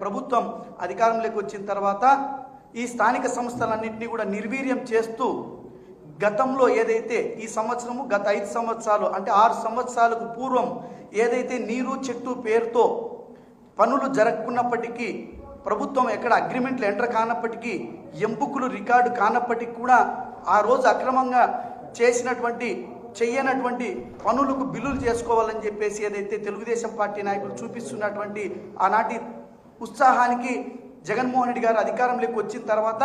ప్రభుత్వం అధికారంలోకి వచ్చిన తర్వాత ఈ స్థానిక సంస్థలన్నింటినీ కూడా నిర్వీర్యం చేస్తూ గతంలో ఏదైతే ఈ సంవత్సరము గత ఐదు సంవత్సరాలు అంటే ఆరు సంవత్సరాలకు పూర్వం ఏదైతే నీరు చెట్టు పేరుతో పనులు జరగకున్నప్పటికీ ప్రభుత్వం ఎక్కడ అగ్రిమెంట్లు ఎంటర్ కానప్పటికీ ఎంపుకులు రికార్డు కానప్పటికీ కూడా ఆ రోజు అక్రమంగా చేసినటువంటి చేయనటువంటి పనులకు బిల్లులు చేసుకోవాలని చెప్పేసి ఏదైతే తెలుగుదేశం పార్టీ నాయకులు చూపిస్తున్నటువంటి ఆనాటి ఉత్సాహానికి జగన్మోహన్ రెడ్డి గారు అధికారంలోకి వచ్చిన తర్వాత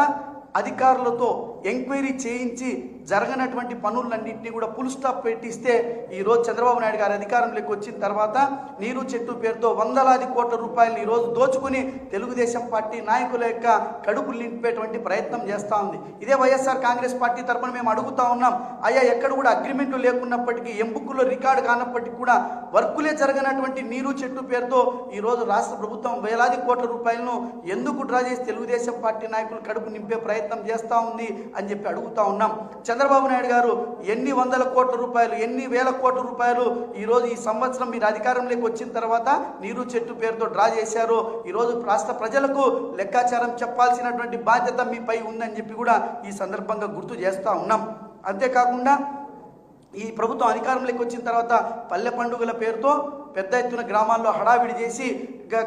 అధికారులతో ఎంక్వైరీ చేయించి జరగనటువంటి పనులన్నింటినీ కూడా ఫుల్ స్టాప్ పెట్టిస్తే ఈరోజు చంద్రబాబు నాయుడు గారు అధికారంలోకి వచ్చిన తర్వాత నీరు చెట్టు పేరుతో వందలాది కోట్ల రూపాయలు ఈరోజు దోచుకుని తెలుగుదేశం పార్టీ నాయకుల యొక్క కడుపులు నింపేటువంటి ప్రయత్నం చేస్తూ ఉంది. ఇదే వైఎస్ఆర్ కాంగ్రెస్ పార్టీ తరఫున మేము అడుగుతా ఉన్నాం అయ్యా ఎక్కడ కూడా అగ్రిమెంట్లు లేకున్నప్పటికీ ఎంబుక్కులో రికార్డు కానప్పటికీ కూడా వర్కులే జరగనటువంటి నీరు చెట్టు పేరుతో ఈరోజు రాష్ట్ర ప్రభుత్వం వేలాది కోట్ల రూపాయలను ఎందుకు డ్రా చేసి తెలుగుదేశం పార్టీ నాయకులు కడుపు నింపే ప్రయత్నం చేస్తూ ఉంది? అని చెప్పి అడుగుతా ఉన్నాం. చంద్రబాబు నాయుడు గారు ఎన్ని వందల కోట్ల రూపాయలు ఎన్ని వేల కోట్ల రూపాయలు ఈరోజు ఈ సంవత్సరం మీరు అధికారంలోకి వచ్చిన తర్వాత నీరు చెట్టు పేరుతో డ్రా చేశారు. ఈరోజు రాష్ట్ర ప్రజలకు లెక్కాచారం చెప్పాల్సినటువంటి బాధ్యత మీపై ఉందని చెప్పి కూడా ఈ సందర్భంగా గుర్తు చేస్తూ ఉన్నాం. అంతేకాకుండా ఈ ప్రభుత్వం అధికారంలోకి వచ్చిన తర్వాత పల్లె పండుగల పేరుతో పెద్ద ఎత్తున గ్రామాల్లో హడావిడి చేసి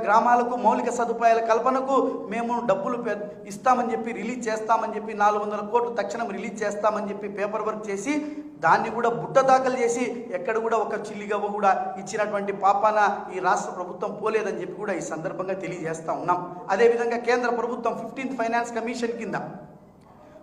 గ్రామాలకు మౌలిక సదుపాయాల కల్పనకు మేము డబ్బులు పె- ఇస్తామని చెప్పి రిలీజ్ చేస్తామని చెప్పి నాలుగు వందల కోట్లు తక్షణం రిలీజ్ చేస్తామని చెప్పి పేపర్ వర్క్ చేసి దాన్ని కూడా బుట్ట దాఖలు చేసి ఎక్కడ కూడా ఒక చిల్లిగవ్వ కూడా ఇచ్చినటువంటి పాపాన ఈ రాష్ట్ర ప్రభుత్వం పోలేదని చెప్పి కూడా ఈ సందర్భంగా తెలియజేస్తా ఉన్నాం. అదేవిధంగా కేంద్ర ప్రభుత్వం ఫిఫ్టీన్త్ ఫైనాన్స్ కమిషన్ కింద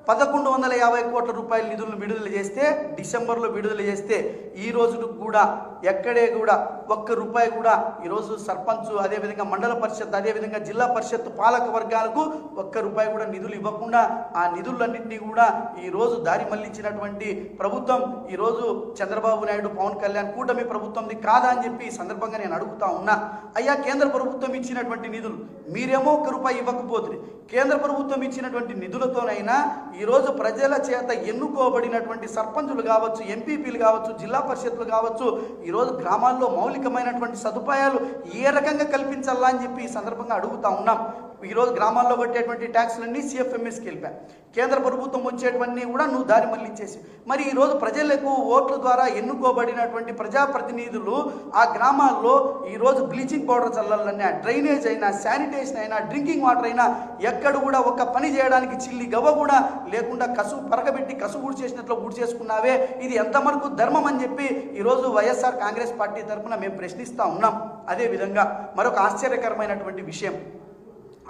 పదకొండు వందల యాభై కోట్ల రూపాయల నిధులను విడుదల చేస్తే డిసెంబర్లో విడుదల చేస్తే ఈ రోజు కూడా ఎక్కడే కూడా ఒక్క రూపాయి కూడా ఈరోజు సర్పంచ్ అదేవిధంగా మండల పరిషత్ అదేవిధంగా జిల్లా పరిషత్ పాలక వర్గాలకు ఒక్క రూపాయి కూడా నిధులు ఇవ్వకుండా ఆ నిధులన్నింటినీ కూడా ఈరోజు దారి మళ్ళించినటువంటి ప్రభుత్వం ఈరోజు చంద్రబాబు నాయుడు పవన్ కళ్యాణ్ కూటమి ప్రభుత్వంది కాదా అని చెప్పి ఈ సందర్భంగా నేను అడుగుతా ఉన్నా. అయ్యా కేంద్ర ప్రభుత్వం ఇచ్చినటువంటి నిధులు మీరేమో ఒక్క రూపాయి ఇవ్వకపోతుంది కేంద్ర ప్రభుత్వం ఇచ్చినటువంటి నిధులతోనైనా ఈరోజు ప్రజల చేత ఎన్నుకోబడినటువంటి సర్పంచులు కావచ్చు ఎంపీపీలు కావచ్చు జిల్లా పరిషత్లు కావచ్చు ఈరోజు గ్రామాల్లో మౌలికమైనటువంటి సదుపాయాలు ఏ రకంగా కల్పించాలా అని చెప్పి ఈ సందర్భంగా అడుగుతా ఉన్నాం. ఈరోజు గ్రామాల్లో కట్టేటువంటి ట్యాక్స్లన్నీ సిఎఫ్ఎంఎస్కి వెళ్ళిపోయాయి కేంద్ర ప్రభుత్వం వచ్చేటువంటి కూడా నువ్వు దారి మళ్ళించేసి మరి ఈరోజు ప్రజలకు ఓట్ల ద్వారా ఎన్నుకోబడినటువంటి ప్రజాప్రతినిధులు ఆ గ్రామాల్లో ఈరోజు బ్లీచింగ్ పౌడర్ చల్లాలన్నా డ్రైనేజ్ అయినా శానిటేషన్ అయినా డ్రింకింగ్ వాటర్ అయినా ఎక్కడ కూడా ఒక పని చేయడానికి చిల్లి గవ్వ కూడా లేకుండా కసు పరగబెట్టి కసు గుడి చేసినట్లు గుడి చేసుకున్నావే. ఇది ఎంతవరకు ధర్మం అని చెప్పి ఈరోజు వైఎస్ఆర్ కాంగ్రెస్ పార్టీ తరఫున మేము ప్రశ్నిస్తూ ఉన్నాం. అదేవిధంగా మరొక ఆశ్చర్యకరమైనటువంటి విషయం.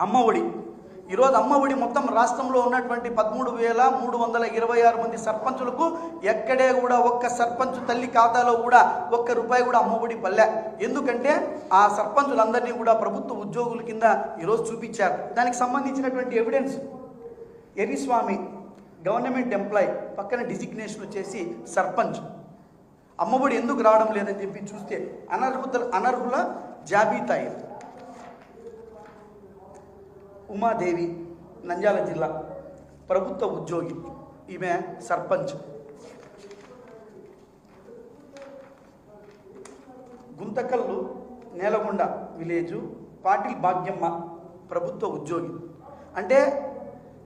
అమ్మ ఒడి. ఈరోజు అమ్మ ఒడి మొత్తం రాష్ట్రంలో ఉన్నటువంటి పదమూడు వేల మూడు వందల ఇరవై ఆరు మంది సర్పంచులకు ఎక్కడే కూడా ఒక్క సర్పంచ్ తల్లి ఖాతాలో కూడా ఒక్క రూపాయి కూడా అమ్మ ఒడి పల్లె. ఎందుకంటే ఆ సర్పంచులందరినీ కూడా ప్రభుత్వ ఉద్యోగుల కింద ఈరోజు చూపించారు. దానికి సంబంధించినటువంటి ఎవిడెన్స్ ఎరిస్వామి గవర్నమెంట్ ఎంప్లాయ్ పక్కన డిజిగ్నేషన్ వచ్చేసి సర్పంచ్. అమ్మఒడి ఎందుకు రావడం లేదని చెప్పి చూస్తే అనర్హుత అనర్హుల జాబితా ఇది. ఉమాదేవి నంద్యాల జిల్లా ప్రభుత్వ ఉద్యోగి ఈమె సర్పంచ్. గుంతకల్లు నేలగొండ విలేజు పాటిల్ భాగ్యమ్మ ప్రభుత్వ ఉద్యోగి. అంటే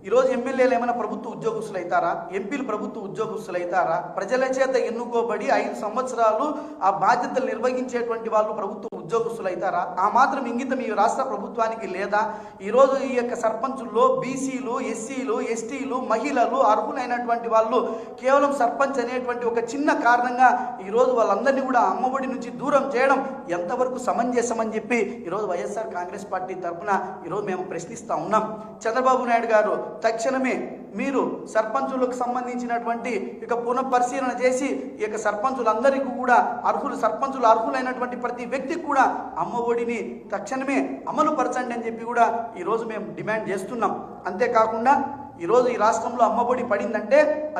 ఈరోజు ఎమ్మెల్యేలు ఏమైనా ప్రభుత్వ ఉద్యోగస్తులు అవుతారా ఎంపీలు ప్రభుత్వ ఉద్యోగస్తులు అవుతారా ప్రజల చేత ఎన్నుకోబడి ఐదు సంవత్సరాలు ఆ బాధ్యతలు నిర్వహించేటువంటి వాళ్ళు ప్రభుత్వ ఉద్యోగస్తులు అవుతారా ఆ మాత్రం ఇంగితం ఈ రాష్ట్ర ప్రభుత్వానికి లేదా? ఈరోజు ఈ యొక్క సర్పంచుల్లో బీసీలు ఎస్సీలు ఎస్టీలు మహిళలు అర్హులైనటువంటి వాళ్ళు కేవలం సర్పంచ్ అనేటువంటి ఒక చిన్న కారణంగా ఈరోజు వాళ్ళందరినీ కూడా అమ్మఒడి నుంచి దూరం చేయడం ఎంతవరకు సమంజసమని చెప్పి ఈరోజు వైఎస్ఆర్ కాంగ్రెస్ పార్టీ తరఫున ఈరోజు మేము ప్రశ్నిస్తూ ఉన్నాం. చంద్రబాబు నాయుడు గారు తక్షణమే మీరు సర్పంచులకు సంబంధించినటువంటి ఇక పునఃపరిశీలన చేసి ఈ యొక్క సర్పంచులందరికీ కూడా అర్హులు సర్పంచులు అర్హులైనటువంటి ప్రతి వ్యక్తికి కూడా అమ్మ ఒడిని తక్షణమే అమలు పరచండి అని చెప్పి కూడా ఈరోజు మేము డిమాండ్ చేస్తున్నాం. అంతేకాకుండా ఈరోజు ఈ రాష్ట్రంలో అమ్మఒడి పడిందంటే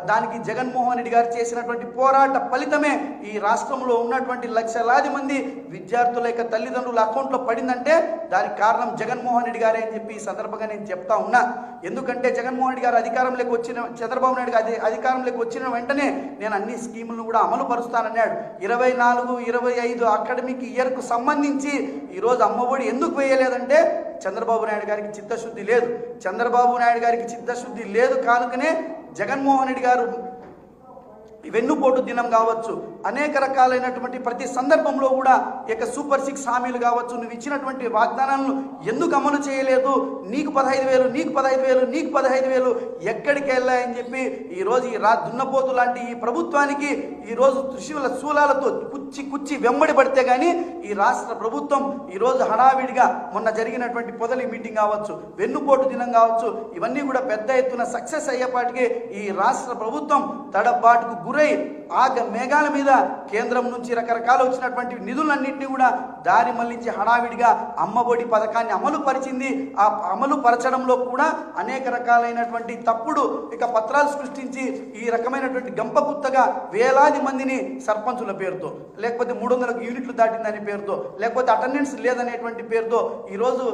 దానికి జగన్మోహన్ రెడ్డి గారు చేసినటువంటి పోరాట ఫలితమే ఈ రాష్ట్రంలో ఉన్నటువంటి లక్షలాది మంది విద్యార్థుల యొక్క తల్లిదండ్రుల అకౌంట్లో పడిందంటే దానికి కారణం జగన్మోహన్ రెడ్డి గారే అని చెప్పి ఈ సందర్భంగా నేను చెప్తా ఉన్నా. ఎందుకంటే జగన్మోహన్ రెడ్డి గారు అధికారంలోకి వచ్చిన చంద్రబాబు నాయుడు గారు అధికారంలోకి వచ్చిన వెంటనే నేను అన్ని స్కీములను కూడా అమలు పరుస్తానన్నాడు ఇరవై నాలుగు ఇరవై ఐదు అకాడమిక్ ఇయర్కు సంబంధించి ఈరోజు అమ్మఒడి ఎందుకు వేయలేదంటే చంద్రబాబు నాయుడు గారికి చిత్తశుద్ధి లేదు. చంద్రబాబు నాయుడు గారికి చిత్తశుద్ధి లేదు. కానుకనే జగన్మోహన్ రెడ్డి గారు వెన్నుపోటు దినం కావచ్చు అనేక రకాలైనటువంటి ప్రతి సందర్భంలో కూడా ఇక సూపర్ సిక్స్ హామీలు కావచ్చు నువ్వు ఇచ్చినటువంటి వాగ్దానాలను ఎందుకు అమలు చేయలేదు? నీకు పదహైదు వేలు నీకు పదహైదు వేలు నీకు పదహైదు వేలు ఎక్కడికి వెళ్ళాయని చెప్పి ఈరోజు ఈ రా దున్నపోతు లాంటి ఈ ప్రభుత్వానికి ఈరోజు త్రిశూల శూలాలతో కుచ్చి కుచ్చి వెంబడి పడితే కానీ ఈ రాష్ట్ర ప్రభుత్వం ఈరోజు హడావిడిగా మొన్న జరిగినటువంటి పొదలి మీటింగ్ కావచ్చు వెన్నుపోటు దినం కావచ్చు ఇవన్నీ కూడా పెద్ద ఎత్తున సక్సెస్ అయ్యేపాటికి ఈ రాష్ట్ర ప్రభుత్వం తడబాటుకు గురి ఆగ మేఘాల మీద కేంద్రం నుంచి రకరకాల వచ్చినటువంటి నిధులన్నింటినీ కూడా దారి మళ్ళించి హడావిడిగా అమ్మఒడి పథకాన్ని అమలు పరిచింది. ఆ అమలు పరచడంలో కూడా అనేక రకాలైనటువంటి తప్పుడు ఇక పత్రాలు సృష్టించి ఈ రకమైనటువంటి గంపగుత్తగా వేలాది మందిని సర్పంచుల పేరుతో లేకపోతే మూడు వందల యూనిట్లు దాటిందనే పేరుతో లేకపోతే అటెండెన్స్ లేదనేటువంటి పేరుతో ఈరోజు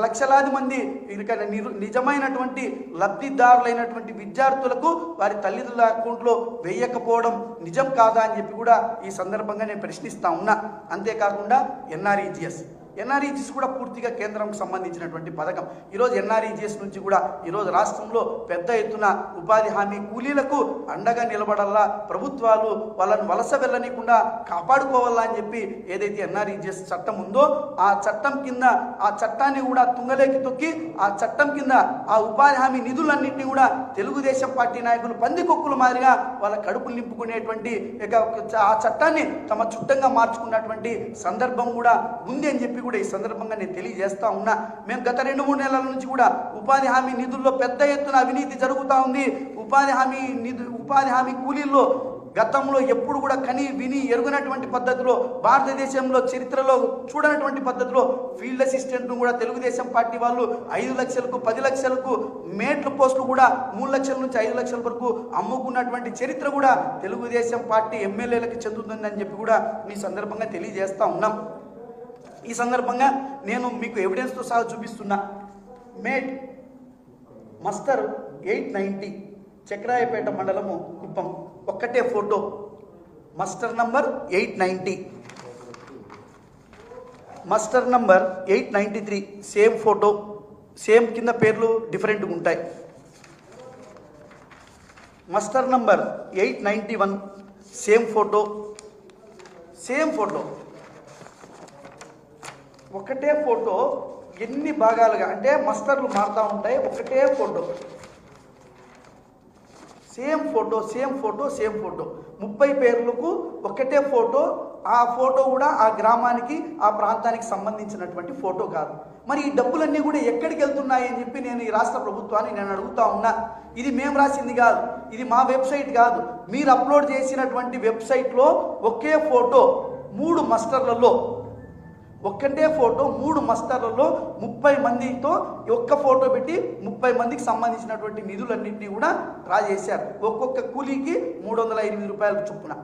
లక్షలాది మంది ఇక నిజమైనటువంటి లబ్ధిదారులైనటువంటి విద్యార్థులకు వారి తల్లిదండ్రుల అకౌంట్లో వేయక లేకపోవడం నిజం కాదా అని చెప్పి కూడా ఈ సందర్భంగా నేను ప్రశ్నిస్తా ఉన్నా. అంతేకాకుండా ఎన్ఆర్ఈజిఎస్. ఎన్ఆర్ఈజీస్ కూడా పూర్తిగా కేంద్రంకు సంబంధించినటువంటి పథకం. ఈరోజు ఎన్ఆర్ఈజీఎస్ నుంచి కూడా ఈరోజు రాష్ట్రంలో పెద్ద ఎత్తున ఉపాధి హామీ కూలీలకు అండగా నిలబడాలా ప్రభుత్వాలు వాళ్ళను వలస వెళ్ళనీయకుండా కాపాడుకోవాలా అని చెప్పి ఏదైతే ఎన్ఆర్ఈజీఎస్ చట్టం ఉందో ఆ చట్టం కింద ఆ చట్టాన్ని కూడా తుంగలేకి తొక్కి ఆ చట్టం కింద ఆ ఉపాధి హామీ నిధులన్నింటినీ కూడా తెలుగుదేశం పార్టీ నాయకులు పందికొక్కుల మాదిరిగా వాళ్ళ కడుపులు నింపుకునేటువంటి ఆ చట్టాన్ని తమ చుట్టంగా మార్చుకున్నటువంటి సందర్భం కూడా ఉంది అని చెప్పి కూడా ఈ సందర్భంగా నేను తెలియజేస్తా ఉన్నా. మేము గత రెండు మూడు నెలల నుంచి కూడా ఉపాధి హామీ నిధుల్లో పెద్ద ఎత్తున అవినీతి జరుగుతూ ఉంది. ఉపాధి హామీ నిధు ఉపాధి హామీ కూలీల్లో గతంలో ఎప్పుడు కూడా కని విని ఎరుగనటువంటి పద్ధతిలో భారతదేశంలో చరిత్రలో చూడనటువంటి పద్ధతిలో ఫీల్డ్ అసిస్టెంట్ను కూడా తెలుగుదేశం పార్టీ వాళ్ళు ఐదు లక్షలకు పది లక్షలకు మేట్ల పోస్టులు కూడా మూడు లక్షల నుంచి ఐదు లక్షల వరకు అమ్ముకున్నటువంటి చరిత్ర కూడా తెలుగుదేశం పార్టీ ఎమ్మెల్యేలకు చెందుతుందని చెప్పి కూడా మీ సందర్భంగా తెలియజేస్తా ఉన్నాం. ఈ సందర్భంగా నేను మీకు ఎవిడెన్స్తో సహా చూపిస్తున్నా mate muster eight ninety Chakrayapet మండలము కుప్పం. ఒక్కటే photo. Muster number eight ninety muster number eight ninety three. Same photo. Same కింద పేర్లు డిఫరెంట్గా ఉంటాయి. Muster number eight ninety one. Same photo. Same photo. ఒకటే ఫోటో ఎన్ని భాగాలుగా అంటే మస్టర్లు మారుతూ ఉంటాయి ఒకటే photo. Same photo same photo same photo. ముప్పై పేర్లకు ఒకటే ఫోటో ఆ ఫోటో కూడా ఆ గ్రామానికి ఆ ప్రాంతానికి సంబంధించినటువంటి ఫోటో కాదు. మరి ఈ డబ్బులన్నీ కూడా ఎక్కడికి వెళ్తున్నాయి అని చెప్పి నేను ఈ రాష్ట్ర ప్రభుత్వాన్ని నేను అడుగుతా ఉన్నా. ఇది మేము రాసింది కాదు ఇది మా వెబ్సైట్ కాదు. మీరు అప్లోడ్ చేసినటువంటి వెబ్సైట్లో ఒకే ఫోటో మూడు మస్టర్లలో ఒక్కటే ఫోటో మూడు మస్తర్లలో ముప్పై మందితో ఒక్క ఫోటో పెట్టి ముప్పై మందికి సంబంధించినటువంటి నిధులన్నింటినీ కూడా డ్రా చేశారు. ఒక్కొక్క కూలీకి మూడు వందల ఎనిమిది రూపాయలు చొప్పున.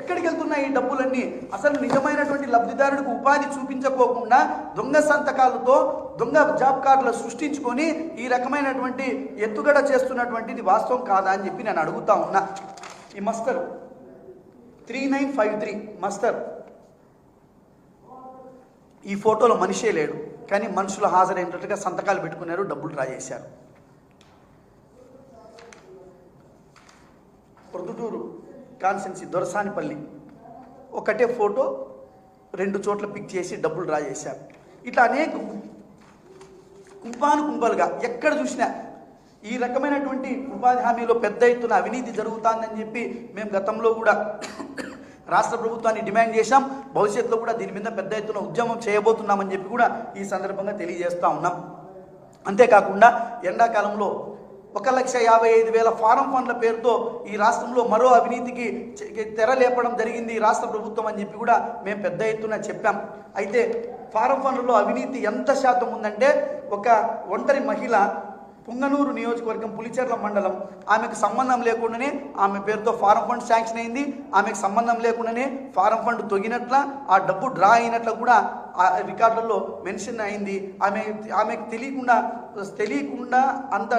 ఎక్కడికి వెళ్తున్నాయి ఈ డబ్బులన్నీ? అసలు నిజమైనటువంటి లబ్ధిదారుడికి ఉపాధి చూపించకోకుండా దొంగ సంతకాలతో దొంగ జాబ్ కార్డులు సృష్టించుకొని ఈ రకమైనటువంటి ఎత్తుగడ చేస్తున్నటువంటిది వాస్తవం కాదా అని చెప్పి నేను అడుగుతా ఉన్నా. ఈ muster. Three nine five three muster. ఈ ఫోటోలో మనిషే లేడు. కానీ మనుషులు హాజరైనట్టుగా సంతకాలు పెట్టుకున్నారు డబ్బులు డ్రా చేశారు ప్రొద్దుటూరు కాన్సెన్సీ దొరసానిపల్లి. ఒకటే ఫోటో రెండు చోట్ల పిక్ చేసి డబ్బులు డ్రా చేశారు ఇట్లా అనేక కుంభాను కుంభాలుగా ఎక్కడ చూసినా ఈ రకమైనటువంటి ఉపాధి హామీలో పెద్ద ఎత్తున అవినీతి జరుగుతుందని చెప్పి మేము గతంలో కూడా రాష్ట్ర ప్రభుత్వాన్ని డిమాండ్ చేశాం. భవిష్యత్తులో కూడా దీని మీద పెద్ద ఎత్తున ఉద్యమం చేయబోతున్నామని చెప్పి కూడా ఈ సందర్భంగా తెలియజేస్తూ ఉన్నాం. అంతేకాకుండా ఎండాకాలంలో ఒక లక్ష యాభై ఐదు వేల ఫారం ఫండ్ల పేరుతో ఈ రాష్ట్రంలో మరో అవినీతికి తెర లేపడం జరిగింది రాష్ట్ర ప్రభుత్వం అని చెప్పి కూడా మేము పెద్ద ఎత్తున చెప్పాం. అయితే ఫారం ఫండ్లలో అవినీతి ఎంత శాతం ఉందంటే ఒక ఒంటరి మహిళ పుంగనూరు నియోజకవర్గం పులిచెర్ల మండలం. ఆమెకు సంబంధం లేకుండానే ఆమె పేరుతో ఫారం ఫండ్ శాంక్షన్ అయింది. ఆమెకు సంబంధం లేకుండానే ఫారం ఫండ్ తొగినట్ల ఆ డబ్బు డ్రా అయినట్లు కూడా ఆ రికార్డులలో మెన్షన్ అయింది. ఆమె ఆమెకు తెలియకుండా తెలియకుండా అంత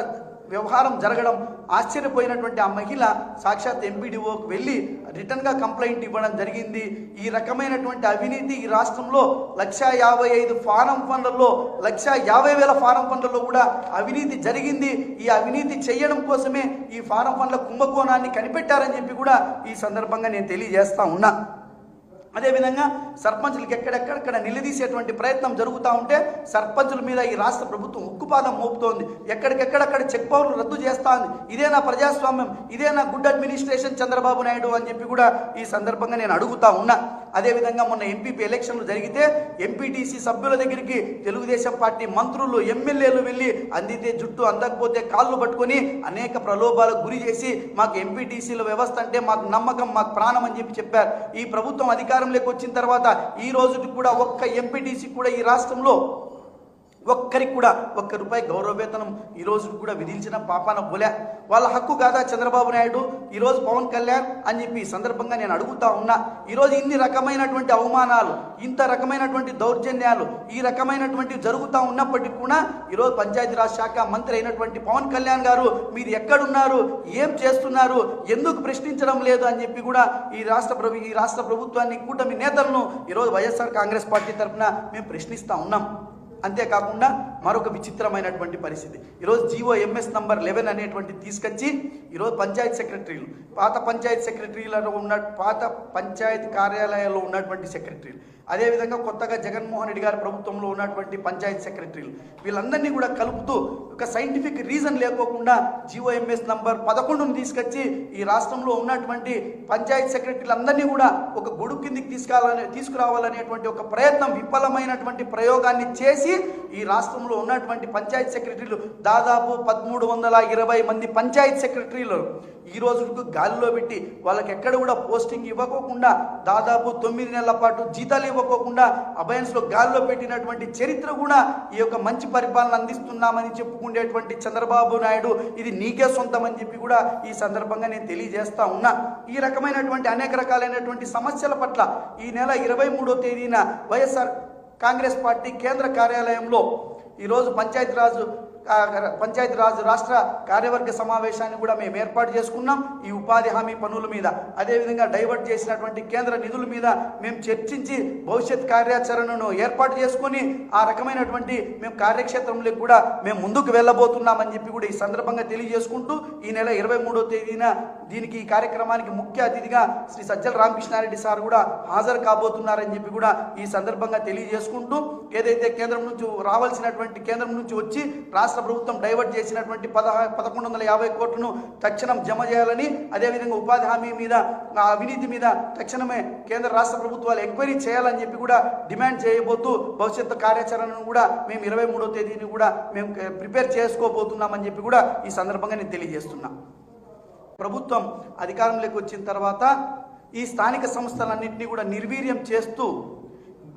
వ్యవహారం జరగడం ఆశ్చర్యపోయినటువంటి ఆ మహిళ సాక్షాత్ ఎంపీడీఓకి వెళ్ళి రిటర్న్గా కంప్లైంట్ ఇవ్వడం జరిగింది. ఈ రకమైనటువంటి అవినీతి ఈ రాష్ట్రంలో లక్ష యాభై ఐదు ఫారం ఫండ్లలో లక్ష యాభై వేల ఫారం ఫండ్లలో కూడా అవినీతి జరిగింది. ఈ అవినీతి చేయడం కోసమే ఈ ఫారం ఫండ్ల కుంభకోణాన్ని కనిపెట్టారని చెప్పి కూడా ఈ సందర్భంగా నేను తెలియజేస్తా ఉన్నా. అదేవిధంగా సర్పంచులకు ఎక్కడెక్కడెక్కడ నిలదీసేటువంటి ప్రయత్నం జరుగుతూ ఉంటే సర్పంచుల మీద ఈ రాష్ట్ర ప్రభుత్వం ఉక్కుపాదం మోపుతోంది. ఎక్కడికెక్కడక్కడ చెక్ పవర్లు రద్దు చేస్తా ఉంది ఇదే నా ప్రజాస్వామ్యం? ఇదే నా గుడ్ అడ్మినిస్ట్రేషన్ చంద్రబాబు నాయుడు అని చెప్పి కూడా ఈ సందర్భంగా నేను అడుగుతా ఉన్నా. అదేవిధంగా మొన్న ఎంపీపీ ఎలక్షన్లు జరిగితే ఎంపీటీసీ సభ్యుల దగ్గరికి తెలుగుదేశం పార్టీ మంత్రులు ఎమ్మెల్యేలు వెళ్ళి అందితే జుట్టు అందకపోతే కాళ్ళు పట్టుకొని అనేక ప్రలోభాలకు గురి చేసి మాకు ఎంపీటీసీల వ్యవస్థ అంటే మాకు నమ్మకం మాకు ప్రాణం అని చెప్పి చెప్పారు. ఈ ప్రభుత్వం అధికారంలోకి వచ్చిన తర్వాత ఈ రోజుకి కూడా ఒక్క ఎంపీటీసీ కూడా ఈ రాష్ట్రంలో ఒక్కరికి కూడా ఒక్క రూపాయి గౌరవ వేతనం ఈ రోజు కూడా విధించిన పాపాన బోలే వాళ్ళ హక్కు కాదా చంద్రబాబు నాయుడు? ఈరోజు పవన్ కళ్యాణ్ అని చెప్పి ఈ సందర్భంగా నేను అడుగుతా ఉన్నా. ఈరోజు ఇన్ని రకమైనటువంటి అవమానాలు ఇంత రకమైనటువంటి దౌర్జన్యాలు ఈ రకమైనటువంటి జరుగుతూ ఉన్నప్పటికీ కూడా ఈరోజు పంచాయతీరాజ్ శాఖ మంత్రి అయినటువంటి పవన్ కళ్యాణ్ గారు మీరు ఎక్కడున్నారు? ఏం చేస్తున్నారు? ఎందుకు ప్రశ్నించడం లేదు అని చెప్పి కూడా ఈ రాష్ట్ర ప్రభు ఈ రాష్ట్ర ప్రభుత్వాన్ని కూటమి నేతలను ఈరోజు వైఎస్ఆర్ కాంగ్రెస్ పార్టీ తరఫున మేము ప్రశ్నిస్తూ ఉన్నాం. అంతేకాకుండా మరొక విచిత్రమైనటువంటి పరిస్థితి. ఈరోజు జీవో ఎంఎస్ నంబర్ లెవెన్ అనేటువంటి తీసుకొచ్చి ఈరోజు పంచాయత్ సెక్రటరీలు పాత పంచాయత్ సెక్రటరీలలో ఉన్న పాత పంచాయతీ కార్యాలయాల్లో ఉన్నటువంటి సెక్రటరీలు అదేవిధంగా కొత్తగా జగన్మోహన్ రెడ్డి గారి ప్రభుత్వంలో ఉన్నటువంటి పంచాయత్ సెక్రటరీలు వీళ్ళందరినీ కూడా కలుపుతూ ఒక సైంటిఫిక్ రీజన్ లేకోకుండా జిఓఎంఎస్ నంబర్ పదకొండును తీసుకొచ్చి ఈ రాష్ట్రంలో ఉన్నటువంటి పంచాయత్ సెక్రటరీలందరినీ కూడా ఒక గొడుగు కిందికి తీసుకురావాలని తీసుకురావాలనేటువంటి ఒక ప్రయత్నం విఫలమైనటువంటి ప్రయోగాన్ని చేసి ఈ రాష్ట్రంలో ఉన్నటువంటి పంచాయత్ సెక్రటరీలు దాదాపు పదమూడు వందల ఇరవై మంది పంచాయత్ సెక్రటరీలు ఈ రోజుకు గాలిలో పెట్టి వాళ్ళకి ఎక్కడ కూడా పోస్టింగ్ ఇవ్వకోకుండా దాదాపు తొమ్మిది నెలల పాటు జీతాలు ఇవ్వకోకుండా అభయన్స్లో గాల్లో పెట్టినటువంటి చరిత్ర కూడా ఈ యొక్క మంచి పరిపాలన అందిస్తున్నామని చెప్పుకునేటువంటి చంద్రబాబు నాయుడు ఇది నీకే సొంతం అని చెప్పి కూడా ఈ సందర్భంగా నేను తెలియజేస్తా ఉన్నా. ఈ రకమైనటువంటి అనేక రకాలైనటువంటి సమస్యల పట్ల ఈ నెల ఇరవై మూడో తేదీన వైఎస్ఆర్ కాంగ్రెస్ పార్టీ కేంద్ర కార్యాలయంలో ఈరోజు పంచాయతీరాజ్ పంచాయతీరాజ్ రాష్ట్ర కార్యవర్గ సమావేశాన్ని కూడా మేము ఏర్పాటు చేసుకున్నాం ఈ ఉపాధి హామీ పనుల మీద. అదేవిధంగా డైవర్ట్ చేసినటువంటి కేంద్ర నిధుల మీద మేము చర్చించి భవిష్యత్ కార్యాచరణను ఏర్పాటు చేసుకొని ఆ రకమైనటువంటి మేము కార్యక్షేత్రంలోకి కూడా మేము ముందుకు వెళ్ళబోతున్నామని చెప్పి కూడా ఈ సందర్భంగా తెలియజేసుకుంటూ ఈ నెల ఇరవై మూడో తేదీన దీనికి ఈ కార్యక్రమానికి ముఖ్య అతిథిగా శ్రీ సజ్జల రామకృష్ణారెడ్డి సార్ కూడా హాజరు కాబోతున్నారని చెప్పి కూడా ఈ సందర్భంగా తెలియజేసుకుంటూ ఏదైతే కేంద్రం నుంచి రావాల్సినటువంటి కేంద్రం నుంచి వచ్చి రాష్ట్ర ప్రభుత్వం డైవర్ట్ చేసినటువంటి పద పదకొండు వందల యాభై కోట్లను తక్షణం జమ చేయాలని అదేవిధంగా ఉపాధి హామీ మీద అవినీతి మీద తక్షణమే కేంద్ర రాష్ట్ర ప్రభుత్వాలు ఎంక్వైరీ చేయాలని చెప్పి కూడా డిమాండ్ చేయబోతూ భవిష్యత్తు కార్యాచరణను కూడా మేము ఇరవై మూడో తేదీని కూడా మేము ప్రిపేర్ చేసుకోబోతున్నామని చెప్పి కూడా ఈ సందర్భంగా నేను తెలియజేస్తున్నా. ప్రభుత్వం అధికారంలోకి వచ్చిన తర్వాత ఈ స్థానిక సంస్థలన్నింటినీ కూడా నిర్వీర్యం చేస్తూ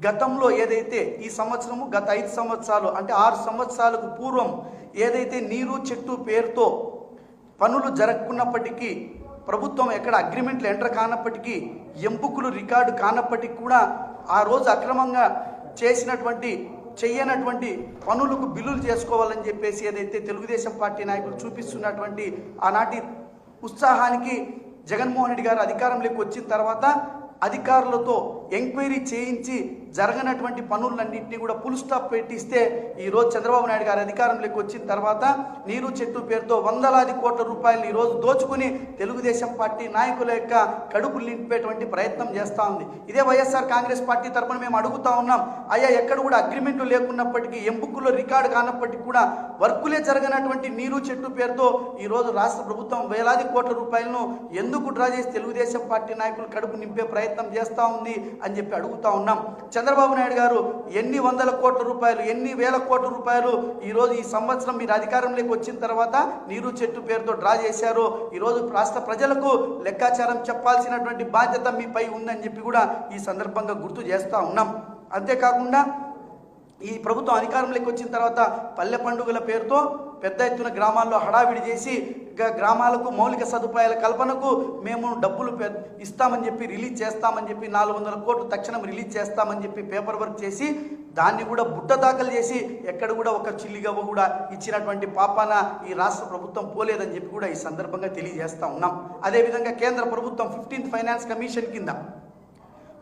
గతంలో ఏదైతే ఈ సంవత్సరము గత ఐదు సంవత్సరాలు అంటే ఆరు సంవత్సరాలకు పూర్వం ఏదైతే నీరు చెట్టు పేరుతో పనులు జరగకున్నప్పటికీ ప్రభుత్వం ఎక్కడ అగ్రిమెంట్లు ఎంటర్ కానప్పటికీ ఎంపుకులు రికార్డు కానప్పటికీ కూడా ఆ రోజు అక్రమంగా చేసినటువంటి చేయనటువంటి పనులకు బిల్లులు చేసుకోవాలని చెప్పేసి ఏదైతే తెలుగుదేశం పార్టీ నాయకులు చూపిస్తున్నటువంటి ఆనాటి ఉత్సాహానికి జగన్మోహన్ రెడ్డి గారు అధికారంలోకి వచ్చిన తర్వాత అధికారులతో ఎంక్వైరీ చేయించి జరగనటువంటి పనులన్నింటినీ కూడా ఫుల్ స్టాప్ పెట్టిస్తే ఈరోజు చంద్రబాబు నాయుడు గారు అధికారంలోకి వచ్చిన తర్వాత నీరు చెట్టు పేరుతో వందలాది కోట్ల రూపాయలు ఈరోజు దోచుకుని తెలుగుదేశం పార్టీ నాయకుల యొక్క కడుపులు నింపేటువంటి ప్రయత్నం చేస్తూ ఉంది. ఇదే వైఎస్ఆర్ కాంగ్రెస్ పార్టీ తరపున మేము అడుగుతా ఉన్నాం అయ్యా ఎక్కడ కూడా అగ్రిమెంట్లు లేకున్నప్పటికీ ఎంబుక్కుల్లో రికార్డు కానప్పటికీ కూడా వర్కులే జరగనటువంటి నీరు చెట్టు పేరుతో ఈరోజు రాష్ట్ర ప్రభుత్వం వేలాది కోట్ల రూపాయలను ఎందుకు డ్రా చేసి తెలుగుదేశం పార్టీ నాయకులు కడుపు నింపే ప్రయత్నం చేస్తూ ఉంది? అని చెప్పి అడుగుతా ఉన్నాం. చంద్రబాబు నాయుడు గారు ఎన్ని వందల కోట్ల రూపాయలు ఎన్ని వేల కోట్ల రూపాయలు ఈరోజు ఈ సంవత్సరం మీరు అధికారంలోకి వచ్చిన తర్వాత నీరు చెట్టు పేరుతో డ్రా చేశారు. ఈరోజు రాష్ట్ర ప్రజలకు లెక్కాచారం చెప్పాల్సినటువంటి బాధ్యత మీపై ఉందని చెప్పి కూడా ఈ సందర్భంగా గుర్తు చేస్తూ ఉన్నాం. అంతేకాకుండా ఈ ప్రభుత్వం అధికారంలోకి వచ్చిన తర్వాత పల్లె పండుగల పేరుతో పెద్ద ఎత్తున గ్రామాల్లో హడావిడి చేసి గ్రామాలకు మౌలిక సదుపాయాల కల్పనకు మేము డబ్బులు పె- ఇస్తామని చెప్పి రిలీజ్ చేస్తామని చెప్పి నాలుగు వందల కోట్లు తక్షణం రిలీజ్ చేస్తామని చెప్పి పేపర్ వర్క్ చేసి దాన్ని కూడా బుట్ట దాఖలు చేసి ఎక్కడ కూడా ఒక చిల్లిగవ్వ కూడా ఇచ్చినటువంటి పాపాన ఈ రాష్ట్ర ప్రభుత్వం పోలేదని చెప్పి కూడా ఈ సందర్భంగా తెలియజేస్తా ఉన్నాం. అదేవిధంగా కేంద్ర ప్రభుత్వం ఫిఫ్టీన్త్ ఫైనాన్స్ కమిషన్ కింద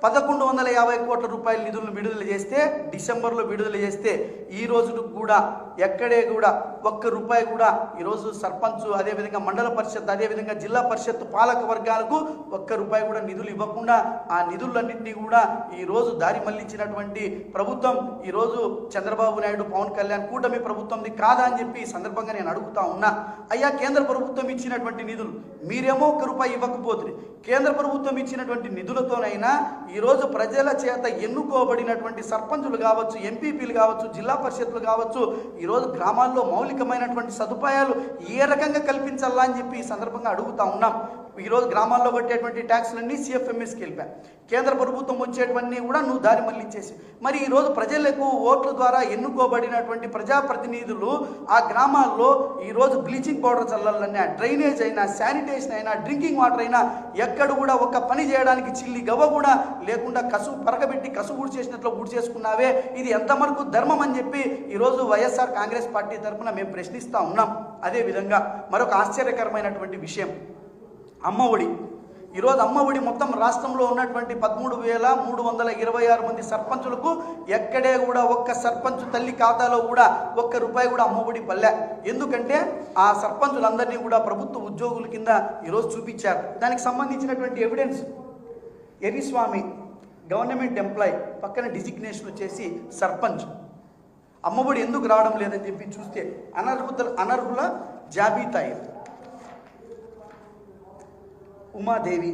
పదకొండు వందల యాభై కోట్ల రూపాయల నిధులను విడుదల చేస్తే డిసెంబర్లో విడుదల చేస్తే ఈ రోజు కూడా ఎక్కడే కూడా ఒక్క రూపాయి కూడా ఈరోజు సర్పంచ్ అదేవిధంగా మండల పరిషత్ అదేవిధంగా జిల్లా పరిషత్ పాలక వర్గాలకు ఒక్క రూపాయి కూడా నిధులు ఇవ్వకుండా ఆ నిధులన్నింటినీ కూడా ఈ రోజు దారి మళ్ళించినటువంటి ప్రభుత్వం ఈరోజు చంద్రబాబు నాయుడు పవన్ కళ్యాణ్ కూటమి ప్రభుత్వంది కాదా అని చెప్పి ఈ సందర్భంగా నేను అడుగుతా ఉన్నా. అయ్యా కేంద్ర ప్రభుత్వం ఇచ్చినటువంటి నిధులు మీరేమో ఒక్క రూపాయి ఇవ్వకపోతుంది కేంద్ర ప్రభుత్వం ఇచ్చినటువంటి నిధులతోనైనా ఈరోజు ప్రజల చేత ఎన్నుకోబడినటువంటి సర్పంచులు కావచ్చు ఎంపీపీలు కావచ్చు జిల్లా పరిషత్లు కావచ్చు ఈరోజు గ్రామాల్లో మౌలికమైనటువంటి సదుపాయాలు ఏ రకంగా కల్పించాలా అని చెప్పి ఈ సందర్భంగా అడుగుతా ఉన్నాం. ఈరోజు గ్రామాల్లో కట్టేటువంటి ట్యాక్స్లన్నీ సిఎఫ్ఎంఎస్కి వెళ్ళిపోయాయి కేంద్ర ప్రభుత్వం వచ్చేటువంటి కూడా నువ్వు దారి మళ్ళించేసి మరి ఈరోజు ప్రజలకు ఓట్ల ద్వారా ఎన్నుకోబడినటువంటి ప్రజాప్రతినిధులు ఆ గ్రామాల్లో ఈరోజు బ్లీచింగ్ పౌడర్ చల్లాలన్నా డ్రైనేజ్ అయినా శానిటేషన్ అయినా డ్రింకింగ్ వాటర్ అయినా ఎక్కడ కూడా ఒక పని చేయడానికి చిల్లి గవ్వ కూడా లేకుండా కసువు పరగబెట్టి కసువు గుడి చేసినట్లు గుడి చేసుకున్నావే. ఇది ఎంతవరకు ధర్మం అని చెప్పి ఈరోజు వైఎస్ఆర్ కాంగ్రెస్ పార్టీ తరఫున మేము ప్రశ్నిస్తూ ఉన్నాం. అదేవిధంగా మరొక ఆశ్చర్యకరమైనటువంటి విషయం. అమ్మ ఒడి. ఈరోజు అమ్మ ఒడి మొత్తం రాష్ట్రంలో ఉన్నటువంటి పదమూడు వేల మూడు వందల ఇరవై ఆరు మంది సర్పంచులకు ఎక్కడే కూడా ఒక్క సర్పంచ్ తల్లి ఖాతాలో కూడా ఒక్క రూపాయి కూడా అమ్మ ఒడి పల్లె. ఎందుకంటే ఆ సర్పంచులందరినీ కూడా ప్రభుత్వ ఉద్యోగుల కింద ఈరోజు చూపించారు. దానికి సంబంధించినటువంటి ఎవిడెన్స్ ఎరిస్వామి గవర్నమెంట్ ఎంప్లాయ్ పక్కన డిజిగ్నేషన్ వచ్చేసి సర్పంచ్. అమ్మఒడి ఎందుకు రావడం లేదని చెప్పి చూస్తే అనర్హుత అనర్హుల జాబితా ఇది. ఉమాదేవి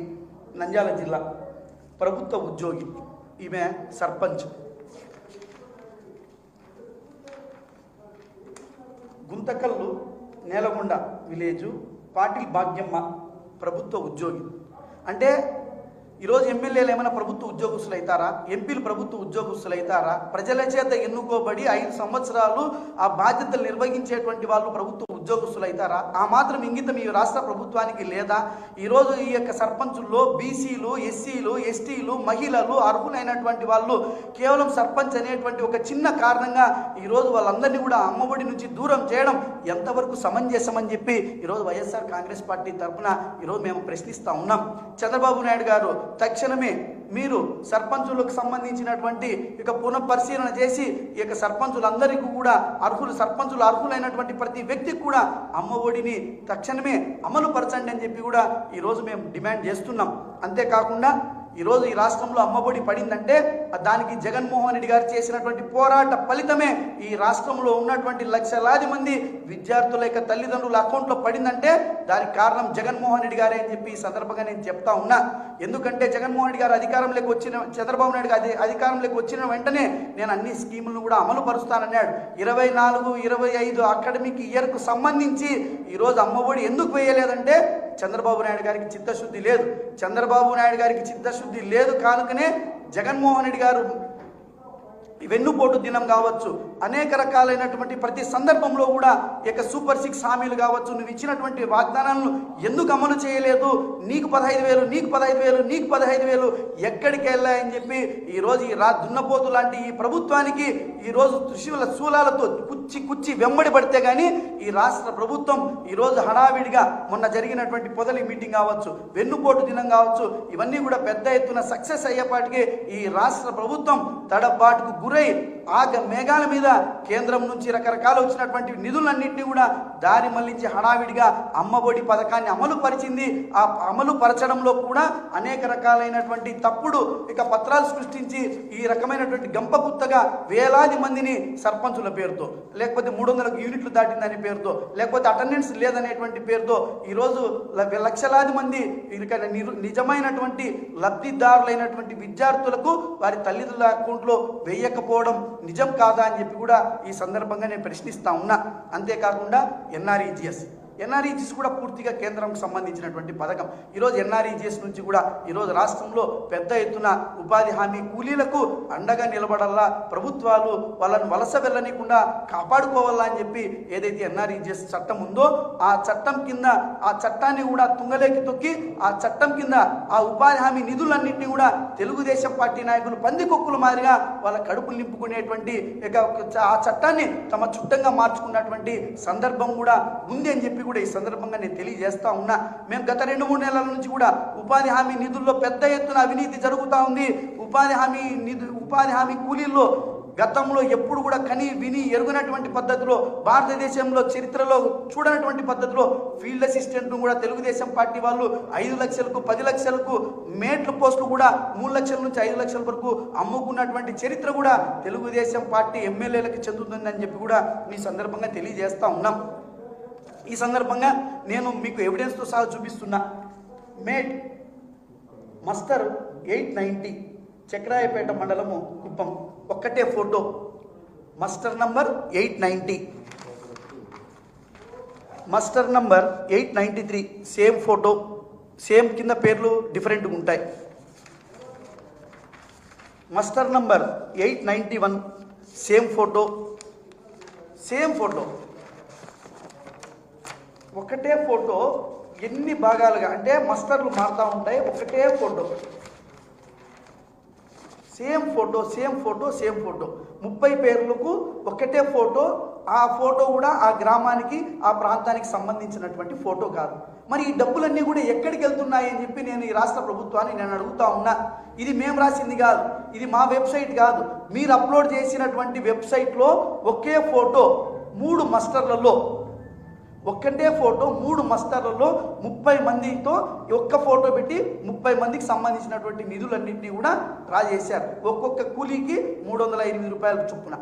నంద్యాల జిల్లా ప్రభుత్వ ఉద్యోగి ఈమె సర్పంచ్. గుంతకల్లు నేలగొండ విలేజు పాటిల్ భాగ్యమ్మ ప్రభుత్వ ఉద్యోగి. అంటే ఈరోజు ఎమ్మెల్యేలు ఏమైనా ప్రభుత్వ ఉద్యోగస్తులు అవుతారా ఎంపీలు ప్రభుత్వ ఉద్యోగస్తులు అవుతారా ప్రజల చేత ఎన్నుకోబడి ఐదు సంవత్సరాలు ఆ బాధ్యతలు నిర్వహించేటువంటి వాళ్ళు ప్రభుత్వ ఉద్యోగస్తులు అవుతారా ఆ మాత్రం ఇంగితం ఈ రాష్ట్ర ప్రభుత్వానికి లేదా? ఈరోజు ఈ యొక్క సర్పంచుల్లో బీసీలు ఎస్సీలు ఎస్టీలు మహిళలు అర్హులైనటువంటి వాళ్ళు కేవలం సర్పంచ్ అనేటువంటి ఒక చిన్న కారణంగా ఈరోజు వాళ్ళందరినీ కూడా అమ్మఒడి నుంచి దూరం చేయడం ఎంతవరకు సమంజసమని చెప్పి ఈరోజు వైఎస్ఆర్ కాంగ్రెస్ పార్టీ తరఫున ఈరోజు మేము ప్రశ్నిస్తూ ఉన్నాం. చంద్రబాబు నాయుడు గారు తక్షణమే మీరు సర్పంచులకు సంబంధించినటువంటి ఇక పునఃపరిశీలన చేసి ఈ యొక్క సర్పంచులందరికీ కూడా అర్హులు సర్పంచులు అర్హులైనటువంటి ప్రతి వ్యక్తికి కూడా అమ్మ ఒడిని తక్షణమే అమలు పరచండి అని చెప్పి కూడా ఈరోజు మేము డిమాండ్ చేస్తున్నాం. అంతేకాకుండా ఈరోజు ఈ రాష్ట్రంలో అమ్మఒడి పడిందంటే దానికి జగన్మోహన్ రెడ్డి గారు చేసినటువంటి పోరాట ఫలితమే. ఈ రాష్ట్రంలో ఉన్నటువంటి లక్షలాది మంది విద్యార్థుల యొక్క తల్లిదండ్రుల అకౌంట్లో పడిందంటే దానికి కారణం జగన్మోహన్ రెడ్డి గారే అని చెప్పి ఈ సందర్భంగా నేను చెప్తా ఉన్నా. ఎందుకంటే జగన్మోహన్ రెడ్డి గారు అధికారంలోకి వచ్చిన చంద్రబాబు నాయుడు గారు అధికారంలోకి వచ్చిన వెంటనే నేను అన్ని స్కీములను కూడా అమలు పరుస్తానన్నాడు ఇరవై నాలుగు ఇరవై ఐదు అకాడమిక్ ఇయర్కు సంబంధించి ఈరోజు అమ్మఒడి ఎందుకు వేయలేదంటే చంద్రబాబు నాయుడు గారికి చిత్తశుద్ధి లేదు. చంద్రబాబు నాయుడు గారికి చిత్తశుద్ధి లేదు కానుకనే జగన్మోహన్ రెడ్డి గారు వెన్నుపోటు దినం కావచ్చు. అనేక రకాలైనటువంటి ప్రతి సందర్భంలో కూడా ఇక సూపర్ సిక్స్ హామీలు కావచ్చు నువ్వు ఇచ్చినటువంటి వాగ్దానాలను ఎందుకు అమలు చేయలేదు? నీకు పదహైదు వేలు నీకు పదహైదు వేలు నీకు పదహైదు వేలు ఎక్కడికి వెళ్ళాయని చెప్పి ఈరోజు ఈ రా దున్నపోతు లాంటి ఈ ప్రభుత్వానికి ఈరోజు త్రిశూల శూలాలతో కుచ్చి కుచ్చి వెంబడి పడితే కానీ ఈ రాష్ట్ర ప్రభుత్వం ఈరోజు హడావిడిగా మొన్న జరిగినటువంటి పొదలి మీటింగ్ కావచ్చు వెన్నుపోటు దినం కావచ్చు ఇవన్నీ కూడా పెద్ద ఎత్తున సక్సెస్ అయ్యేపాటికి ఈ రాష్ట్ర ప్రభుత్వం తడబాటుకు గురై ఆగ మేఘాల మీద కేంద్రం నుంచి రకరకాల వచ్చినటువంటి నిధులన్నింటినీ కూడా దారి మళ్ళించి హడావిడిగా అమ్మఒడి పథకాన్ని అమలు పరిచింది. ఆ అమలు పరచడంలో కూడా అనేక రకాలైనటువంటి తప్పుడు ఇక పత్రాలు సృష్టించి ఈ రకమైనటువంటి గంపగుత్తగా వేలాది మందిని సర్పంచుల పేరుతో లేకపోతే మూడు వందల యూనిట్లు దాటిందనే పేరుతో లేకపోతే అటెండెన్స్ లేదనేటువంటి పేరుతో ఈరోజు లక్షలాది మంది నిజమైనటువంటి లబ్ధిదారులైనటువంటి విద్యార్థులకు వారి తల్లిదండ్రుల అకౌంట్లో వేయకపోవడం నిజం కాదా అని చెప్పి కూడా ఈ సందర్భంగా నేను ప్రశ్నిస్తా ఉన్నా. అంతేకాకుండా ఎన్ఆర్ఈజిఎస్ ఎన్ఆర్ఈజీస్ కూడా పూర్తిగా కేంద్రంకు సంబంధించినటువంటి పథకం. ఈరోజు ఎన్ఆర్ఈజీఎస్ నుంచి కూడా ఈరోజు రాష్ట్రంలో పెద్ద ఎత్తున ఉపాధి హామీ కూలీలకు అండగా నిలబడాలా ప్రభుత్వాలు వాళ్ళని వలస వెళ్ళనీయకుండా కాపాడుకోవాలా అని చెప్పి ఏదైతే ఎన్ఆర్ఈజీఎస్ చట్టం ఉందో ఆ చట్టం కింద ఆ చట్టాన్ని కూడా తుంగలేకి తొక్కి ఆ చట్టం కింద ఆ ఉపాధి హామీ నిధులన్నింటినీ కూడా తెలుగుదేశం పార్టీ నాయకులు పందికొక్కుల మాదిరిగా వాళ్ళ కడుపులు నింపుకునేటువంటి ఇక ఆ చట్టాన్ని తమ చుట్టంగా మార్చుకున్నటువంటి సందర్భం కూడా ఉంది అని చెప్పి కూడా ఈ సందర్భంగా నేను తెలియజేస్తా ఉన్నా. మేము గత రెండు మూడు నెలల నుంచి కూడా ఉపాధి హామీ నిధుల్లో పెద్ద ఎత్తున అవినీతి జరుగుతూ ఉంది. ఉపాధి హామీ నిధు ఉపాధి హామీ కూలీల్లో గతంలో ఎప్పుడు కూడా కని విని ఎరుగనటువంటి పద్ధతిలో భారతదేశంలో చరిత్రలో చూడనటువంటి పద్ధతిలో ఫీల్డ్ అసిస్టెంట్ను కూడా తెలుగుదేశం పార్టీ వాళ్ళు ఐదు లక్షలకు పది లక్షలకు మేట్ల పోస్టులు కూడా మూడు లక్షల నుంచి ఐదు లక్షల వరకు అమ్ముకున్నటువంటి చరిత్ర కూడా తెలుగుదేశం పార్టీ ఎమ్మెల్యేలకు చెందుతుందని చెప్పి కూడా మీ సందర్భంగా తెలియజేస్తా ఉన్నాం. ఈ సందర్భంగా నేను మీకు ఎవిడెన్స్తో సహా చూపిస్తున్నా mate muster eight ninety Chakrayapet మండలము కుప్పం. ఒక్కటే photo. Muster number eight ninety muster number eight ninety three. Same photo. Same కింద పేర్లు డిఫరెంట్గా ఉంటాయి. Muster number eight ninety one. Same photo. Same photo. ఒకటే ఫోటో ఎన్ని భాగాలుగా అంటే మస్టర్లు మారుతూ ఉంటాయి ఒకటే photo. Same photo same photo same photo. ముప్పై పేర్లకు ఒకటే ఫోటో ఆ ఫోటో కూడా ఆ గ్రామానికి ఆ ప్రాంతానికి సంబంధించినటువంటి ఫోటో కాదు. మరి ఈ డబ్బులన్నీ కూడా ఎక్కడికి వెళ్తున్నాయి అని చెప్పి నేను ఈ రాష్ట్ర ప్రభుత్వాన్ని నేను అడుగుతా ఉన్నా. ఇది మేము రాసింది కాదు ఇది మా వెబ్సైట్ కాదు. మీరు అప్లోడ్ చేసినటువంటి వెబ్సైట్లో ఒకే ఫోటో మూడు మస్టర్లలో ఒక్కటే ఫోటో మూడు మస్తర్లలో ముప్పై మందితో ఒక్క ఫోటో పెట్టి ముప్పై మందికి సంబంధించినటువంటి నిధులన్నింటినీ కూడా డ్రా చేశారు. ఒక్కొక్క కూలీకి మూడు వందల ఎనిమిది రూపాయలు చొప్పున.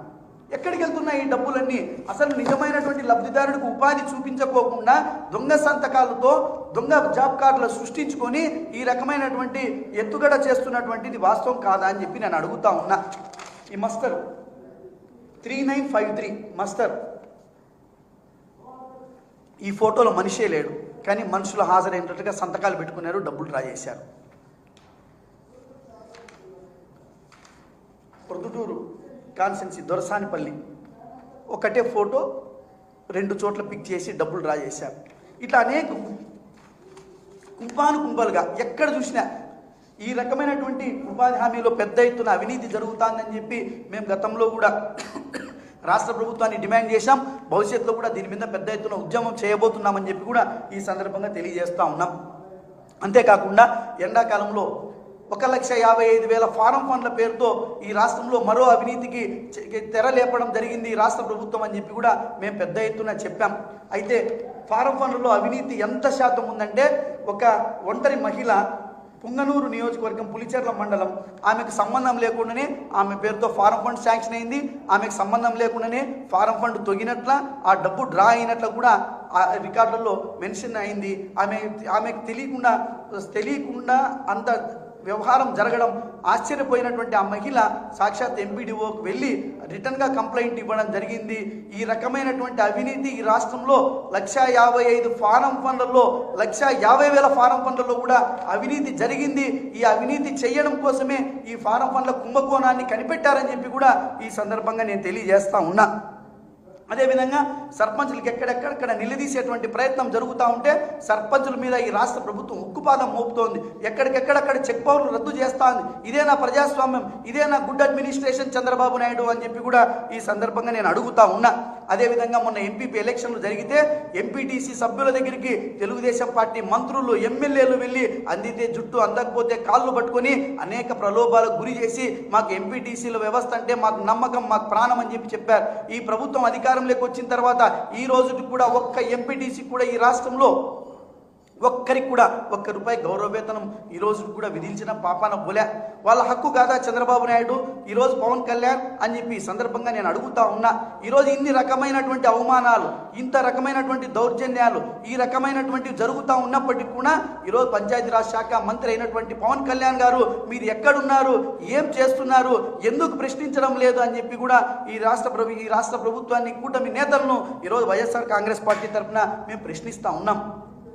ఎక్కడికి వెళ్తున్నాయి ఈ డబ్బులన్నీ? అసలు నిజమైనటువంటి లబ్ధిదారుడికి ఉపాధి చూపించకోకుండా దొంగ సంతకాలతో దొంగ జాబ్ కార్డులు సృష్టించుకొని ఈ రకమైనటువంటి ఎత్తుగడ చేస్తున్నటువంటిది వాస్తవం కాదా అని చెప్పి నేను అడుగుతా ఉన్నా. ఈ muster. Three nine five three muster. ఈ ఫోటోలో మనిషే లేడు. కానీ మనుషులు హాజరైనట్టుగా సంతకాలు పెట్టుకున్నారు డబ్బులు డ్రా చేశారు ప్రొద్దుటూరు కాన్సెన్సీ దొరసానిపల్లి. ఒకటే ఫోటో రెండు చోట్ల పిక్ చేసి డబ్బులు డ్రా చేశారు ఇట్లా అనేక కుంభాను కుంభాలుగా ఎక్కడ చూసినా ఈ రకమైనటువంటి ఉపాధి హామీలో పెద్ద ఎత్తున అవినీతి జరుగుతుందని చెప్పి మేము గతంలో కూడా రాష్ట్ర ప్రభుత్వాన్ని డిమాండ్ చేశాం. భవిష్యత్తులో కూడా దీని మీద పెద్ద ఎత్తున ఉద్యమం చేయబోతున్నామని చెప్పి కూడా ఈ సందర్భంగా తెలియజేస్తూ ఉన్నాం. అంతేకాకుండా ఎండాకాలంలో ఒక లక్ష యాభై ఐదు వేల ఫారం ఫండ్ల పేరుతో ఈ రాష్ట్రంలో మరో అవినీతికి తెర లేపడం జరిగింది రాష్ట్ర ప్రభుత్వం అని చెప్పి కూడా మేము పెద్ద ఎత్తున చెప్పాం. అయితే ఫారం ఫండ్లలో అవినీతి ఎంత శాతం ఉందంటే ఒక ఒంటరి మహిళ పుంగనూరు నియోజకవర్గం పులిచెర్ల మండలం. ఆమెకు సంబంధం లేకుండానే ఆమె పేరుతో ఫారం ఫండ్ శాంక్షన్ అయింది. ఆమెకు సంబంధం లేకుండానే ఫారం ఫండ్ తొగినట్ల ఆ డబ్బు డ్రా అయినట్లు కూడా ఆ రికార్డులలో మెన్షన్ అయింది. ఆమె ఆమెకు తెలియకుండా తెలియకుండా అంత వ్యవహారం జరగడం ఆశ్చర్యపోయినటువంటి ఆ మహిళ సాక్షాత్ ఎంపీడీఓకి వెళ్ళి రిటర్న్గా కంప్లైంట్ ఇవ్వడం జరిగింది. ఈ రకమైనటువంటి అవినీతి ఈ రాష్ట్రంలో లక్ష యాభై ఐదు ఫారం ఫండ్లలో లక్ష యాభై వేల ఫారం ఫండ్లలో కూడా అవినీతి జరిగింది. ఈ అవినీతి చేయడం కోసమే ఈ ఫారం ఫండ్ల కుంభకోణాన్ని కనిపెట్టారని చెప్పి కూడా ఈ సందర్భంగా నేను తెలియజేస్తా ఉన్నా. అదేవిధంగా సర్పంచులకు ఎక్కడెక్కడెక్కడ నిలదీసేటువంటి ప్రయత్నం జరుగుతూ ఉంటే సర్పంచుల మీద ఈ రాష్ట్ర ప్రభుత్వం ఉక్కుపాదం మోపుతోంది. ఎక్కడికెక్కడక్కడ చెక్ పవర్లు రద్దు చేస్తా ఉంది ఇదే నా ప్రజాస్వామ్యం ఇదే నా గుడ్ అడ్మినిస్ట్రేషన్ చంద్రబాబు నాయుడు అని చెప్పి కూడా ఈ సందర్భంగా నేను అడుగుతా ఉన్నా. అదేవిధంగా మొన్న ఎంపీపీ ఎలక్షన్లు జరిగితే ఎంపీటీసీ సభ్యుల దగ్గరికి తెలుగుదేశం పార్టీ మంత్రులు ఎమ్మెల్యేలు వెళ్ళి అందితే జుట్టు అందకపోతే కాళ్ళు పట్టుకొని అనేక ప్రలోభాలకు గురి చేసి మాకు ఎంపీటీసీల వ్యవస్థ అంటే మాకు నమ్మకం మాకు ప్రాణం అని చెప్పి చెప్పారు. ఈ ప్రభుత్వం అధికారంలోకి వచ్చిన తర్వాత ఈ రోజుకి కూడా ఒక్క ఎంపీటీసీ కూడా ఈ రాష్ట్రంలో ఒక్కరికి కూడా ఒక్క రూపాయి గౌరవ వేతనం ఈ రోజు కూడా విధించిన పాపాన బోలే వాళ్ళ హక్కు కాదా చంద్రబాబు నాయుడు? ఈరోజు పవన్ కళ్యాణ్ అని చెప్పి ఈ సందర్భంగా నేను అడుగుతా ఉన్నా. ఈరోజు ఇన్ని రకమైనటువంటి అవమానాలు ఇంత రకమైనటువంటి దౌర్జన్యాలు ఈ రకమైనటువంటి జరుగుతూ ఉన్నప్పటికీ కూడా ఈరోజు పంచాయతీరాజ్ శాఖ మంత్రి అయినటువంటి పవన్ కళ్యాణ్ గారు మీరు ఎక్కడున్నారు? ఏం చేస్తున్నారు? ఎందుకు ప్రశ్నించడం లేదు అని చెప్పి కూడా ఈ రాష్ట్ర ప్రభు ఈ రాష్ట్ర ప్రభుత్వాన్ని కూటమి నేతలను ఈరోజు వైఎస్ఆర్ కాంగ్రెస్ పార్టీ తరఫున మేము ప్రశ్నిస్తూ ఉన్నాం.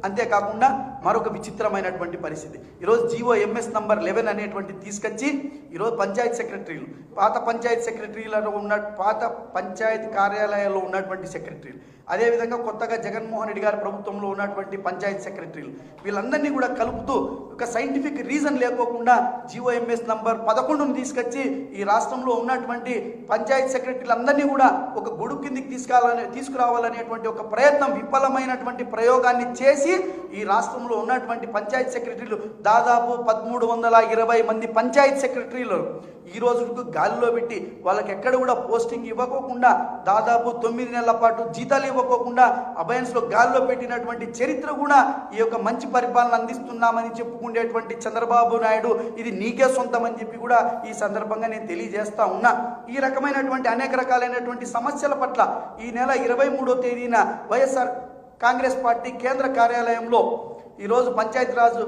అంతేకాకుండా మరొక విచిత్రమైనటువంటి పరిస్థితి. ఈరోజు జీవో ఎంఎస్ నంబర్ లెవెన్ అనేటువంటి తీసుకొచ్చి ఈరోజు పంచాయత్ సెక్రటరీలు పాత పంచాయత్ సెక్రటరీలలో ఉన్న పాత పంచాయతీ కార్యాలయాల్లో ఉన్నటువంటి సెక్రటరీలు అదేవిధంగా కొత్తగా జగన్మోహన్ రెడ్డి గారి ప్రభుత్వంలో ఉన్నటువంటి పంచాయత్ సెక్రటరీలు వీళ్ళందరినీ కూడా కలుపుతూ ఒక సైంటిఫిక్ రీజన్ లేకోకుండా జీఓఎంఎస్ నంబర్ పదకొండును తీసుకొచ్చి ఈ రాష్ట్రంలో ఉన్నటువంటి పంచాయత్ సెక్రటరీలందరినీ కూడా ఒక గొడుగు కిందికి తీసుకురావాలని తీసుకురావాలనేటువంటి ఒక ప్రయత్నం విఫలమైనటువంటి ప్రయోగాన్ని చేసి ఈ రాష్ట్రంలో ఉన్నటువంటి పంచాయత్ సెక్రటరీలు దాదాపు పదమూడు వందల ఇరవై మంది పంచాయత్ సెక్రటరీలు ఈ రోజుకు గాలిలో పెట్టి వాళ్ళకి ఎక్కడ కూడా పోస్టింగ్ ఇవ్వకోకుండా దాదాపు తొమ్మిది నెలల పాటు జీతాలు ఇవ్వకోకుండా అబయన్స్లో గాలిలో పెట్టినటువంటి చరిత్ర కూడా ఈ యొక్క మంచి పరిపాలన అందిస్తున్నామని చెప్పుకునేటువంటి చంద్రబాబు నాయుడు ఇది నీకే సొంతం అని చెప్పి కూడా ఈ సందర్భంగా నేను తెలియజేస్తా ఉన్నా. ఈ రకమైనటువంటి అనేక రకాలైనటువంటి సమస్యల పట్ల ఈ నెల ఇరవై మూడో తేదీన వైఎస్ఆర్ కాంగ్రెస్ పార్టీ కేంద్ర కార్యాలయంలో ఈరోజు పంచాయతీరాజ్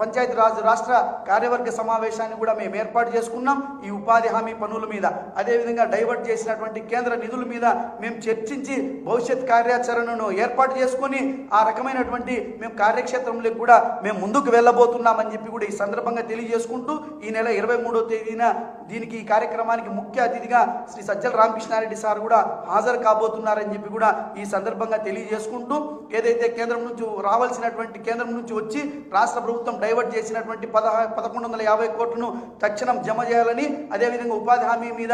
పంచాయతీరాజ్ రాష్ట్ర కార్యవర్గ సమావేశాన్ని కూడా మేము ఏర్పాటు చేసుకున్నాం ఈ ఉపాధి హామీ పనుల మీద. అదేవిధంగా డైవర్ట్ చేసినటువంటి కేంద్ర నిధుల మీద మేము చర్చించి భవిష్యత్ కార్యాచరణను ఏర్పాటు చేసుకొని ఆ రకమైనటువంటి మేము కార్యక్షేత్రంలోకి కూడా మేము ముందుకు వెళ్ళబోతున్నామని చెప్పి కూడా ఈ సందర్భంగా తెలియజేసుకుంటూ ఈ నెల ఇరవై మూడో తేదీన దీనికి ఈ కార్యక్రమానికి ముఖ్య అతిథిగా శ్రీ సజ్జల రామకృష్ణారెడ్డి సార్ కూడా హాజరు కాబోతున్నారని చెప్పి కూడా ఈ సందర్భంగా తెలియజేసుకుంటూ ఏదైతే కేంద్రం నుంచి రావాల్సినటువంటి కేంద్రం నుంచి వచ్చి రాష్ట్ర రాష్ట్ర ప్రభుత్వం డైవర్ట్ చేసినటువంటి పదహ పదకొండు వందల యాభై కోట్లను తక్షణం జమ చేయాలని అదేవిధంగా ఉపాధి హామీ మీద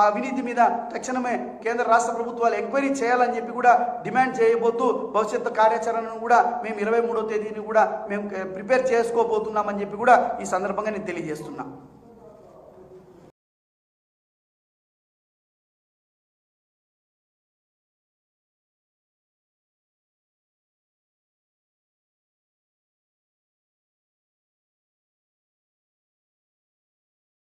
అవినీతి మీద తక్షణమే కేంద్ర రాష్ట్ర ప్రభుత్వాలు ఎంక్వైరీ చేయాలని చెప్పి కూడా డిమాండ్ చేయబోతూ భవిష్యత్తు కార్యాచరణను కూడా మేము ఇరవై మూడో తేదీని కూడా మేము ప్రిపేర్ చేసుకోబోతున్నామని చెప్పి కూడా ఈ సందర్భంగా నేను తెలియజేస్తున్నా.